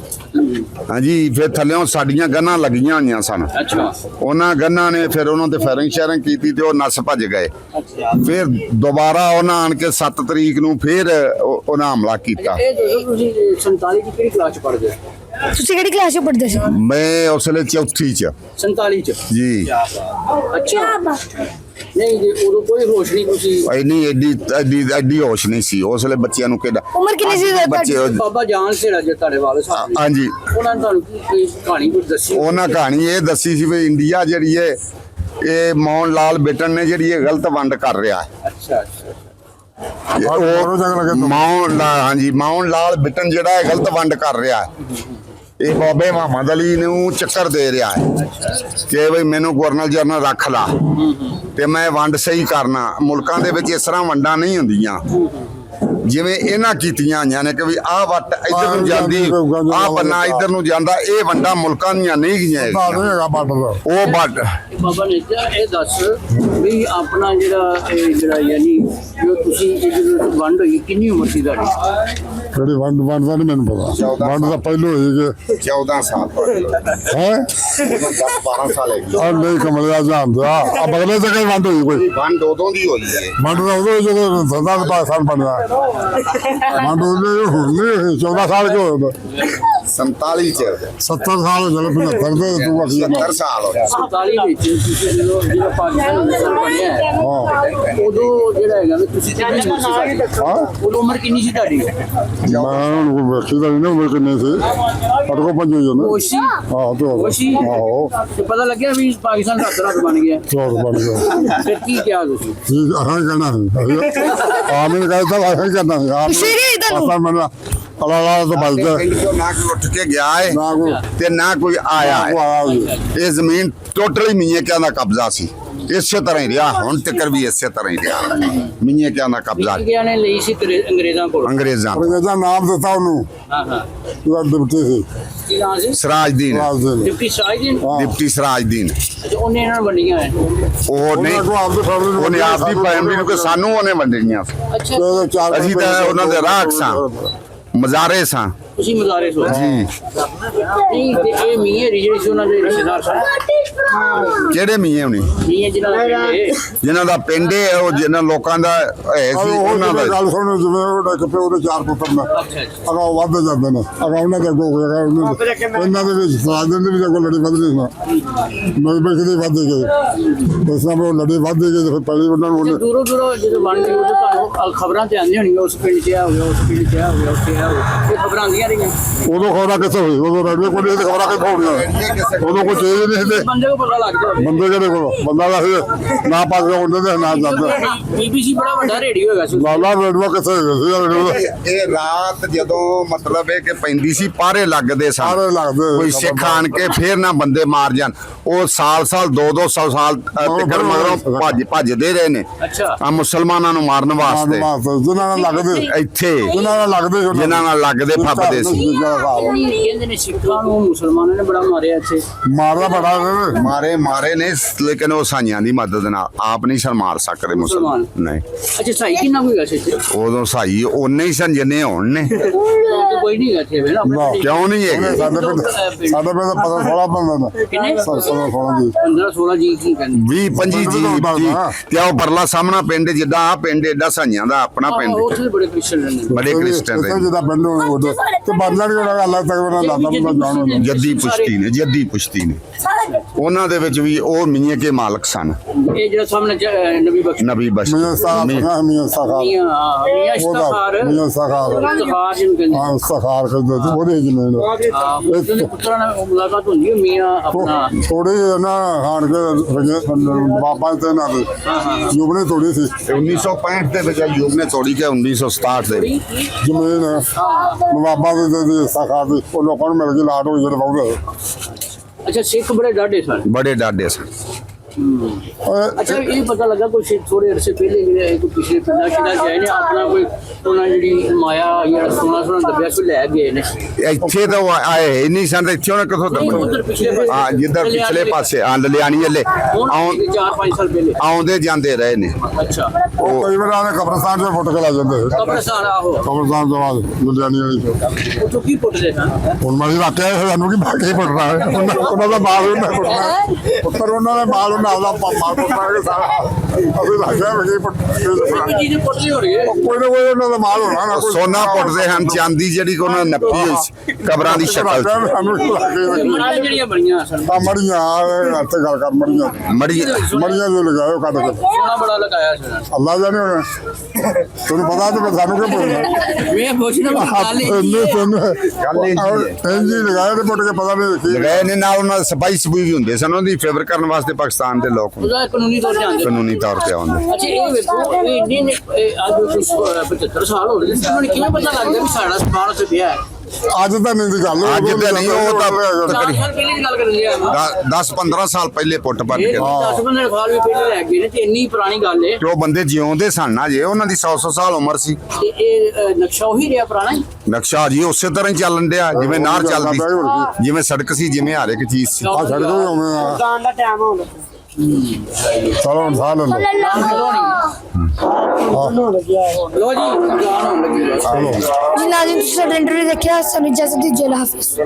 ਹਾਂਜੀ ਫਿਰ ਥੱਲਿਓਂ ਸਾਡੀਆਂ ਗੰਨਾਂ ਲੱਗੀਆਂ ਹੋਈਆਂ ਸਨ। ਅੱਛਾ। ਉਹਨਾਂ ਗੰਨਾਂ ਨੇ ਫਿਰ ਉਹਨਾਂ ਤੇ ਫਾਇਰਿੰਗ ਸ਼ਾਇਰਿੰਗ ਕੀਤੀ ਤੇ ਉਹ ਨਸ ਭੱਜ ਗਏ। ਅੱਛਾ। ਫਿਰ ਦੁਬਾਰਾ ਉਹਨਾਂ ਆਣ ਕੇ 7 ਤਰੀਕ ਨੂੰ ਫਿਰ ਉਹ- ਉਹਨਾਂ ਹਮਲਾ ਕੀਤਾ। ਇਹ ਦੱਸੋ ਤੁਸੀਂ 47 ਦੀ ਕਿਹੜੀ ਕਲਾਸ ਚ ਪੜ੍ਹਦੇ ਹੋ? ਤੁਸੀਂ ਕਿਹੜੀ ਕਲਾਸ 'ਚ ਪੜ੍ਹਦੇ ਸੀ? ਮੈਂ ਉਸ ਵੇਲੇ ਚੌਥੀ ਚ। 47 ਚ। ਜੀ। ਅੱਛਾ ਨਹੀਂ ਜੀ ਉਦੋਂ ਕੋਈ ਹੋਸ਼ ਨਹੀਂ ਤੁਸੀਂ? ਐਨੀ ਐਡੀ ਐਡੀ ਐਡੀ ਹੋਸ਼ ਨਹੀਂ ਸੀ। ਉਸ ਵੇਲੇ ਬੱਚਿਆਂ ਨੂੰ ਕਿਹੜਾ ਉਮਰ ਕਿੰਨੀ ਸੀ? ਬੱਚੇ ਬਾਬਾ ਜਾਨ ਸਿਰਾ ਜੇ ਤੁਹਾਡੇ ਵਾਲੇ ਸਾਹਿਬ। ਹਾਂਜੀ। ਉਹਨਾਂ ਨੇ ਤੁਹਾਨੂੰ ਕੀ ਕੋਈ ਕਹਾਣੀ ਕੁਝ ਦੱਸੀ? ਉਹਨਾਂ ਕਹਾਣੀ ਇਹ ਦੱਸੀ ਸੀ ਵੀ ਇੰਡੀਆ ਜਿਹੜੀ ਹੈ ਇਹ ਮੌਨ ਲਾਲ ਬੇਟਨ ਨੇ ਜਿਹੜੀ ਇਹ ਗਲਤ ਵੰਡ ਕਰ ਰਿਹਾ ਹੈ। ਅੱਛਾ ਅੱਛਾ ਲਾ ਹਾਂਜੀ ਮਾਉਨ ਲਾਲ ਬਿਟਨ ਜਿਹੜਾ ਹੈ ਗਲਤ ਵੰਡ ਕਰ ਰਿਹਾ ਹੈ। ਇਹ ਬਾਬੇ ਮੁਹੰਮਦ ਅਲੀ ਨੂੰ ਚੱਕਰ ਦੇ ਰਿਹਾ ਹੈ ਕਿ ਬਈ ਮੈਨੂੰ ਗਵਰਨਰ ਜਨਰਲ ਰੱਖ ਲਾ। ਤੇ ਮੈਂ ਵੰਡ ਸਹੀ ਕਰਨਾ। ਮੁਲਕਾਂ ਦੇ ਵਿੱਚ ਇਸ ਤਰ੍ਹਾਂ ਵੰਡਾਂ ਨਹੀਂ ਹੁੰਦੀਆਂ। ਜਿਵੇਂ ਇਹਨਾਂ ਕੀਤੀਆਂ ਹੋਈਆਂ ਨੇ ਕਿ ਵੀ ਆਹ ਵੱਟ ਇੱਧਰ ਨੂੰ ਜਾਂਦੀ ਆਹ ਬੰਨਾ ਇੱਧਰ ਨੂੰ ਜਾਂਦਾ ਇਹ ਵੰਡਾਂ ਮੁਲਕਾਂ ਦੀਆਂ ਨਹੀਂ ਗਈਆਂ ਦਾ ਉਹ ਵੱਟ। ਬਾਬਾ ਨੇ ਕਿਹਾ ਇਹ ਦੱਸ ਵੀ ਆਪਣਾ ਜਿਹੜਾ ਇਹ ਜਿਹੜਾ ਯਾਨੀ ਜੋ ਤੁਸੀਂ ਇਹ ਵੰਡ ਹੋਈ ਕਿੰਨੀ ਉਮਰ ਸੀ ਤੁਹਾਡੀ? ਕਿਹੜੀ ਵੰਡ ਵੰਡ ਦਾ ਨਹੀਂ ਮੈਨੂੰ ਪਤਾ। ਵੰਡ ਦਾ ਪਹਿਲੋਂ ਹੋਈ ਕਿ 14 ਸਾਲ ਹੈ? 10 12 ਸਾਲ ਹੈਗੀ। ਆ ਨਹੀਂ ਕਮਲਿਆ ਜਾਂਦਾ ਆ ਬਗਲੇ ਜਗ੍ਹਾ ਹੀ ਵੰਡ ਹੋਈ ਕੋਈ। ਵੰਡ ਉਦੋਂ ਦੀ ਹੋਈ ਹੈ। ਵੰਡ ਦਾ ਉਦੋਂ ਜਦੋਂ ਸਰਦਾਰ ਦਾ ਪਾਕਿਸਤਾਨ ਬਣਿਆ। ਵੰਡ ਉਹਦੇ ਹੁਣ ਨਹੀਂ ਹੋਈ। 14 ਸਾਲ ਕਿਉਂ ਹੋਇਆ 47 ਚ। 70 ਸਾਲ ਜਦੋਂ 75 ਦੇ ਤੂੰ ਆਖੀ ਜਾਂਦਾ 70 ਸਾਲ ਹੋਇਆ 47 ਵਿੱਚ ਤੁਸੀਂ ਜਦੋਂ ਜਿਹੜਾ ਪਾਕਿਸਤਾਨ ਬਣਿਆ ਹੈ, ਹਾਂ। ਉਦੋਂ ਜਿਹੜਾ ਹੈਗਾ ਤੁਸੀਂ ਕਿੰਨੀ ਉਮਰ ਸੀ ਤੁਹਾਡੀ? ਹਾਂ ਉਦੋਂ ਉਮਰ ਕਿੰਨੀ ਸੀ ਤੁਹਾਡੀ? ਮੈਂ ਹੁਣ ਵੇਖੀ ਤਾਂ ਨਹੀਂ ਉਮਰ ਕਿੰਨੇ ਸੀ? ਸਾਡੇ ਕੋਲ ਪੰਜ ਹੋਈ ਜਾਂਦਾ ਖੁਸ਼ੀ ਆਹੋ ਤੇ ਖੁਸ਼ੀ ਆਹੋ। ਤੇ ਪਤਾ ਲੱਗਿਆ ਵੀ ਪਾਕਿਸਤਾਨ ਦਾ ਰਾਤ ਬਣ ਗਿਆ। ਚੋਰ ਬਣ ਗਿਆ। ਫਿਰ ਕੀ ਕਿਹਾ ਤੁਸੀਂ? ਜੀ ਆਹਾਂ ਕਹਿਣਾ? ਹੈ ਆਮੀਨ ਕਹਿੰਦਾ ਆਹਾਂ ਕਹਿਣਾ? ਹੈ ਆਮੀਨ ਖੁਸ਼ੀ ਨਹੀਂ ਤੁਹਾਨੂੰ? ਪਤਾ ਮੈਨੂੰ ਅਲਾ ਲਾ ਤੋਂ ਬਲਦਾ ਪਿੰਡ ਚੋਂ ਨਾ ਕੋਈ ਉੱਠ ਕੇ ਗਿਆ ਹੈ ਨਾ ਕੋ ਤੇ ਨਾ ਕੋਈ ਆਇਆ ਕੋ ਹੈ ਆਇਆ ਜੀ ਇਹ ਜ਼ਮੀਨ ਟੋਟਲੀ ਮੀਆਂ ਕਿਆਂ ਦਾ ਕਬਜ਼ਾ ਸੀ? ਇਸੇ ਤਰ੍ਹਾਂ ਹੀ ਰਿਹਾ ਹੁਣ ਤੱਕ ਵੀ ਇਸੇ ਤਰ੍ਹਾਂ ਹੀ ਰਿਹਾ। ਮੀਆਂ ਕਿਆਂ ਦਾ ਕਬਜ਼ਾ। ਗਿਆ ਨੇ ਲਈ ਸੀ ਅੰਗਰੇਜ਼ਾਂ ਕੋਲ? ਅੰਗਰੇਜ਼ਾਂ। ਇਹਦਾ ਨਾਮ ਦਿੱਤਾ ਉਹਨੂੰ। ਹਾਂ ਹਾਂ। ਉਹ ਡਿਪਟੀ ਸੀ। ਕੀ ਨਾਮ ਸੀ? ਸਰਾਜਦੀਨ। ਰਾਜਦੀਨ ਡਿਪਟੀ ਹਾਂ। ਡਿਪਟੀ ਸਰਾਜਦੀਨ। ਉਹਨੇ ਇਹਨਾਂ ਨੂੰ ਵੰਡੀਆਂ ਹੈ ਉਹ ਨਹੀਂ ਉਹਨੇ ਨੂੰ ਆਪ ਦੀ ਫੈਮਿਲੀ ਨੂੰ ਕਿ ਸਾਨੂੰ ਉਹਨੇ ਵੰਡੀਆਂ। ਅੱਛਾ। ਅਸੀਂ ਤਾਂ ਉਹਨਾਂ ਦੇ ਰਾਖ ਸਾਂ ਮਜ਼ਾਰੇ ਸਾਂ। ਤੁਸੀਂ ਮਜ਼ਾਰੇ ਸੋ। ਜੀ ਨਹੀਂ ਤੇ ਇਹ ਮੀਆਂ ਜਿਹੜੀ ਸੀ ਉਹਨਾਂ ਦੇ ਰਿਸ਼ਤੇਦਾਰ ਸਨ ਕਿਹੜੇ ਮੀਆਂ ਹੁਣੀ? ਮੀਆਂ ਜਿਹਨਾਂ ਦਾ ਪਿੰਡ ਹੈ। ਜਿਨ੍ਹਾਂ ਦਾ ਪਿੰਡ ਹੈ ਉਹ ਜਿਨ੍ਹਾਂ ਲੋਕਾਂ ਦਾ ਹੈ ਸੀ ਉਹ ਉਹਨਾਂ ਦਾ ਗੱਲ ਸੁਣ ਜਿਵੇਂ ਉਹ ਇੱਕ ਪਿਓ ਦੇ ਚਾਰ ਪੁੱਤਰ ਨੇ। ਅੱਛਾ ਅੱਛਾ। ਅਗਾ ਉਹ ਵੱਧ ਜਾਂਦੇ ਨੇ। ਅਗਾ ਉਹਨਾਂ ਦੇ ਅੱਗੋਂ ਹੋਏਗਾ ਉਹਨਾਂ ਦੇ। ਇਹਨਾਂ ਦੇ ਵਿੱਚ ਸਾਜਨ ਦੇ ਵੀ ਅੱਗੋਂ ਲੜੀ ਵੱਧ ਰਹੀ ਨਾ। ਮੈਂ ਕੇ ਵੱਧ ਗਏ। ਇਸ ਤਰ੍ਹਾਂ ਉਹ ਲੜੀ ਵੱਧ ਗਈ ਤੇ ਫਿਰ ਪਹਿਲੀ ਉਹਨਾਂ ਨੂੰ ਤੇ ਉਹਨੇ ਦੂਰੋਂ ਦੂਰੋਂ ਜਦੋਂ ਬਣ ਗਈ ਉਦੋਂ ਤੁਹਾਨੂੰ ਖਬਰਾਂ ਤੇ ਆਉਂਦੀਆਂ ਹੋਣਗੀਆਂ ਉਸ ਪਿੰਡ 'ਚ ਆ ਹੋ ਗਿਆ ਉਸ ਪਿੰਡ 'ਚ ਆ ਹੋ ਗਿਆ ਉੱਥੇ ਆ ਹੋ ਗਿਆ। ਇਹ ਖਬਰਾਂ ਆਉਂਦੀਆਂ ਰਹੀਆਂ ਉਦੋਂ ਖਬਰਾਂ ਕਿੱਥੇ ਹੋਈ ਉਦੋਂ ਰੇਡੀਓ ਕੋਲ ਇਹ ਖਬਰਾਂ ਕਿੱਥੋਂ ਹੋਣੀਆਂ। ਉਦੋਂ ਕੋਈ ਚੀਜ਼ ਨਹੀਂ ਸੀ। ਬੰਦੇ ਨੂੰ ਪਤਾ ਲੱਗ ਜਾਵੇ। ਬੰਦੇ ਕਿਹੜੇ ਕੋਲ? ਬੰਦਾ ਦਾ ਸੀ ਨਾ ਪਾਸੇ ਹੁੰਦੇ ਤੇ ਨਾ ਜਾਂਦੇ। ਬੀਬੀਸੀ ਬੜਾ ਵੱਡਾ ਰੇਡੀਓ ਹੈਗਾ ਸੀ। ਲਾਲਾ ਰੇਡੀਓ ਕਿੱਥੇ ਸੀ? ਰੇਡੀਓ ਇਹ ਰਾਤ ਜਦੋਂ ਮਤਲਬ ਇਹ ਕਿ ਪੈਂਦੀ ਸੀ ਪਾਰੇ ਲੱਗਦੇ ਸਨ। ਸਾਰੇ ਲੱਗਦੇ ਕੋਈ ਸਿੱਖ ਆਣ ਕੇ ਫੇਰ ਨਾ ਬੰਦੇ ਮਾਰ ਜਾਣ। ਉਹ ਸਾਲ ਸਾਲ 2-2 ਸਾਲ ਸਾਲ ਤੱਕ ਮਗਰੋਂ ਭੱਜ ਭੱਜਦੇ ਰਹੇ ਨੇ। ਅੱਛਾ। ਆ ਮੁਸਲਮਾਨਾਂ ਨੂੰ ਮਾਰਨ ਵਾਸਤੇ। ਜਿਨ੍ਹਾਂ ਨਾਲ ਲੱਗਦੇ। ਇੱਥੇ। ਜਿਨ੍ਹਾਂ ਨਾਲ ਲੱਗਦੇ ਜਿਨ੍ਹਾਂ ਨਾਲ ਲੱਗਦੇ ਫੱਬਦੇ ਸੀ। ਕਹਿੰਦੇ ਨੇ ਸਿੱਖਾਂ ਨੂੰ ਮੁਸਲਮਾਨਾਂ ਨੇ ਬੜਾ ਮਾਰਿਆ ਇੱਥੇ। ਮਾਰਦਾ ਬੜਾ। ਮਾਰੇ ਮਾਰੇ ਨੇ ਲੇਕਿਨ ਉਹ ਸਾਈਆਂ ਦੀ ਮਦਦ ਨਾਲ ਆਪ ਨਹੀਂ ਸਨ ਮਾਰ ਸਕਦੇ ਮੁਸਲਮਾਨ। ਨਹੀਂ। ਅੱਛਾ ਸਾਈ ਕਿੰਨਾ ਕੋਈ ਗਿਆ ਸੀ ਇੱਥੇ? ਉਦੋਂ ਸਾਈ ਉਹਨੇ ਹੀ ਸਨ ਜਿੰਨੇ ਹੋਣ ਨੇ। ਤੇ ਕੋਈ ਨਹੀਂ ਗਿਆ ਇੱਥੇ ਵੇ ਨਾ ਨਾ। ਕਿਉਂ ਨਹੀਂ ਉਹਨੇ ਹੈਗੇ ਸਾਡੇ ਪਿੰਡ ਸਾਡੇ ਪਿੰਡ ਦਾ ਪਤਾ ਥੋੜਾ ਬੰਦਾ ਨਾ। ਕਿੰਨੇ? ਸੋਨਾ ਸੋਨਾ ਜੀ। 15 16 ਜੀ ਕੀ ਕਹਿੰਦੇ? 20 25 ਜੀ ਜੀ। ਤੇ ਉਹ ਪਰਲਾ ਸਾਹਮਣਾ ਪਿੰਡ ਜਿੱਦਾਂ ਆ ਪਿੰਡ ਏਡਾ ਸਾਈਆਂ ਦਾ ਆਪਣਾ ਆਹ, ਪਿੰਡ ਉੱਥੇ ਬੜੇ ਕ੍ਰਿਸਚਨ ਰਹਿੰਦੇ ਨੇ। ਬੜੇ ਕ੍ਰਿਸਚਨ ਦੇ ਜਿਹਦਾ ਪਿੰਡ ਉਹਦੇ ਤੇ ਬਦਲਣ ਜਿਹੜਾ ਅੱਲਾਹ ਤੱਕ ਉਹਨਾਂ ਦਾ ਦਾਦਾ ਨੂੰ ਜਾਣ ਜੱਦੀ ਪੁਸ਼ਤੀ ਨੇ ਜੱਦੀ ਪੁਸ਼ਤੀ ਨੇ। ਉਹਨਾਂ ਦੇ ਵਿੱਚ ਵੀ ਉਹ ਮੀਆਂ ਕੇ ਮਾਲਕ ਸਨ। ਇਹ ਜਿਹੜਾ ਸਾਹਮਣੇ ਜ- ਅਹ ਨਬੀ ਬਖਸ਼। ਨਬੀ ਬਸ਼ ਮੀਆਂ ਸਾਹਿਬ ਮੀਆਂ- ਮੀਆਂ ਸਖਾਰ। ਮੀਆਂ ਹਾਂ, ਮੀਆਂ ਉਹਦਾ ਇਸ਼ਤਖਾਰ ਮੀਆਂ ਸਖਾਰ। ਇਸ਼ਤਖਾਰ ਜਿਹਨੂੰ ਕਹਿੰਦੇ ਹਾਂ ਸਖਾਰ ਕਹਿੰਦੇ ਸੀ, ਉਹਦੇ ਜ਼ਮੀਨ ਹਾਂ ਉਹਨਾਂ ਦੇ ਪੁੱਤਰਾਂ ਨਾਲ ਮੁਲਾਕਾਤ ਹੁੰਦੀ ਹੈ ਮੀਆਂ ਆਪਣਾ। ਥੋੜੀ ਨਾ ਖਾਣ ਕੇ ਰਜੇ ਬਾਬਾ ਤੇ ਨਾ ਯੁਬਨੇ ਥੋੜੀ ਸੀ। ਤੇ 1965 ਦੇ ਵਿੱਚ ਯੁਗ ਨੇ ਤੋੜੀ ਕੇ 1967 ਦੇ। ਜ਼ਮੀਨ ਬਾਬਾ ਦੇ ਦੇ- ਦੇ ਸਖਾਰ ਦੀ ਉਹ ਲੋਕਾਂ ਨੂੰ ਮਿਲ ਗਈ ਲਾਟ ਹੋਈ ਜਿਹੜੇ ਬਹੁਤੇ ਅੱਛਾ ਸਿੱਖ ਬੜੇ ਡਾਢੇ ਸਨ। ਬੜੇ ਡਾਡੇ ਸਨ। ਅੱਛਾ ਇਹ ਪਤਾ ਲੱਗਾ ਕੋਈ ਸਿੱਖ ਥੋੜੇ ਅਰਸੇ ਪਹਿਲੇ ਜਿਹੜੇ ਕੋਈ ਪਿਛਲੇ ਪਿੰਡਾਂ ਕਿਹੜਾ ਗਏ ਨੇ ਆਪਣਾ ਕੋਈ ਉਹਨਾਂ ਜਿਹੜੀ ਮਾਇਆ ਜਿਹੜਾ ਸੋਨਾ ਸੋਨਾ ਦੱਬਿਆ ਕੋਈ ਲੈ ਗਏ ਨੇ? ਇੱਥੇ ਤਾਂ ਉਹ ਆਏ ਹੀ ਨਹੀਂ ਤੇ ਇੱਥੇ ਉਹਨੇ ਕਿੱਥੋਂ ਦੱਬਣਾ ਪਿਛਲੇ ਪਾਸੇ। ਹਾਂ ਜਿੱਧਰ ਪਿਛਲੇ ਪਾਸੇ ਆ ਲਲਿਆਣੀ ਵਾਲੇ। ਹੁਣ ਆਉਂ- 4-5 ਸਾਲ ਪਹਿਲੇ। ਆਉਂਦੇ ਜਾਂਦੇ ਰਹੇ ਨੇ। ਅੱਛਾ। ਉਹ ਕਈ ਵਾਰ ਆਨੇ ਕਬਰਸਤਾਨ 'ਚ ਫੁੱਟ ਕੇ ਲਾ ਜਾਂਦੇ। ਸੀ। ਕਬਰਸਤਾਨ ਆਹੋ। ਕਬਰਸਤਾਨ ਤੋਂ ਬਾਅਦ ਲੁਧਿਆਣੀ ਵਾਲੀ ਤੋਂ ਉੱਥੋਂ ਕੀ ਪੁੱਟਦੇ ਸਨ ਹੁਣ ਮੈਂ ਰੱਖਿਆ ਇਹ ਸਾਨੂੰ ਕੀ ਬਾਕੀ ਪੁੱਟਣਾ ਹੈ। ਉਹਨਾਂ ਦਾ ਮਾਲ ਉਹਨਾਂ ਪੁੱਟਣਾ ਪੁੱਤਰ ਉਹਨਾਂ ਦਾ ਮਾਲ ਉਹਨਾਂ ਦਾ ਪਾ- ਮਾਲ ਪੁੱਟਣਾ ਹੈ ਸਾਰਾ ਅਸੀਂ ਰੱਖਿਆ ਵੀ ਕੀ ਪੁੱਟ ਕੋਈ ਚੀਜ਼ ਪੁੱਟਦੀ ਹੋ। ਰਹੀ ਹੈ ਕੋਈ ਨਾ ਕੋਈ ਉਹਨਾਂ ਦਾ ਮਾਲ ਹੋਣਾ ਨਾ ਕੋਈ ਸੋਨਾ ਪੁੱਟਦੇ ਹਨ ਚਾਂਦੀ ਜਿਹੜੀ ਕਿ ਉਹਨਾਂ ਨੇ ਨੱਪੀ ਹੋਈ ਸੀ ਕਬਰਾਂ ਦੀ ਸ਼ਕਲ 'ਚ ਸਾਨੂੰ ਕੀ ਲੱਗੇ ਮਰਾਂ ਜਿਹੜੀਆਂ ਬਣੀਆਂ ਸਨ ਆ ਮੜੀਆਂ ਆ ਇੱਥੇ ਗੱਲ ਕਰ ਮੜੀਆਂ। ਮੜੀ ਮੜੀਆਂ ਜੋ ਲਗਾਇਓ ਕੱਢ ਕੇ। ਸੋਨਾ ਬੜਾ ਲਗਾਇਆ ਸੀ ਅੱਲਾ ਜਾਣੇ ਹੁਣ। ਤੁਹਾਨੂੰ ਪਤਾ ਤੇ ਫਿਰ ਸਾਨੂੰ ਕੀ ਪੁੱਛਣਾ ਮੈਂ ਪੁੱਛਣਾ ਵੀ ਗੱਲ ਇਹ ਇੰਨੇ ਤੁਹਾਨੂੰ ਗੱਲ ਇਹ ਜੀ ਹੈ। ਇੰਜੀ ਲਗਾਇਆ ਤੇ ਪੁੱਟ ਕੇ ਪਤਾ ਨਹੀਂ ਕੀ ਲਗਾਏ ਨੇ ਨਾਲ ਉਹਨਾਂ ਦੇ ਸਪਾਈ ਸਪੂਈ ਵੀ ਹੁੰਦੇ ਸਨ ਉਹਦੀ ਫੇਵਰ ਕਰਨ ਵਾਸਤੇ ਪਾਕਿਸਤਾਨ ਦੇ ਲੋਕ ਉਹਦਾ ਕਾਨੂੰਨੀ ਤੌਰ ਤੇ ਆਂਦੇ ਕਾਨੂੰਨੀ ਤੌਰ ਤੇ ਆਉਂਦੇ। ਅੱਛਾ ਇਹ ਵੇਖੋ ਇਹ ਇੰਨੀ ਨੇ ਇਹ ਅੱਜ ਕੁਝ 75 ਸਾਲ ਹੋ ਗਏ ਮੈਨੂੰ ਕਿਵੇਂ ਪਤਾ ਲੱਗਦਾ ਵੀ ਸਾਡਾ ਸਮਾਨ ਉੱਥੇ ਪਿਆ ਹੈ? ਅੱਜ ਤਾਂ ਨਹੀਂ ਦੀ ਗੱਲ ਅੱਜ ਤਾਂ ਨਹੀਂ, ਉਹ ਤਾਂ- ਚਾਰ ਸਾਲ ਪਹਿਲੇ ਦੀ ਗੱਲ ਕਰਨ ਲਿਆ 10 15 ਸਾਲ ਪਹਿਲੇ ਪੁੱਟ ਪੱਟ ਕੇ 10 ਬੰਦੇ ਖਾਲ ਵੀ ਪਹਿਲੇ ਲੈ ਗਏ ਨੇ ਤੇ ਇੰਨੀ ਪੁਰਾਣੀ ਗੱਲ ਹੈ ਕਿ ਉਹ ਬੰਦੇ ਜਿਉਂਦੇ ਸਨ ਨਾ ਜੇ ਉਹਨਾਂ ਦੀ 100 100 ਸਾਲ ਉਮਰ ਸੀ। ਤੇ ਇਹ ਨਕਸ਼ਾ ਉਹੀ ਰਿਹਾ ਪੁਰਾਣਾ ਹੀ? ਨਕਸ਼ਾ ਜੀ ਉਸੇ ਤਰ੍ਹਾਂ ਹੀ ਚੱਲਣ ਡਿਆ ਜਿਵੇਂ ਨਾਰ ਚੱਲਦੀ ਸੀ। ਜਿਵੇਂ ਸੜਕ ਸੀ ਜਿਵੇਂ ਹਰ ਇੱਕ ਚੀਜ਼ ਸੀ। ਆ ਆ। ਦੁਕਾਨ ਦਾ ਟਾਈਮ ਹੋਣਾ ਚਲੋ ਹੁਣ ਸਾਹ ਲੈ ਲਓ। ਲੋ ਜੀ ਜਾਣ ਹੋਣ ਲੱਗੀ ਹੈ ਜੀ ਨਾਜ਼ਰੀਨ ਤੁਸੀਂ ਸਾਡਾ ਇੰਟਰਵਿਊ ਦੇਖਿਆ ਸਾਨੂੰ ਇਜਾਜ਼ਤ ਦਿਓ ਜੈ ਹਾਫਿਜ਼।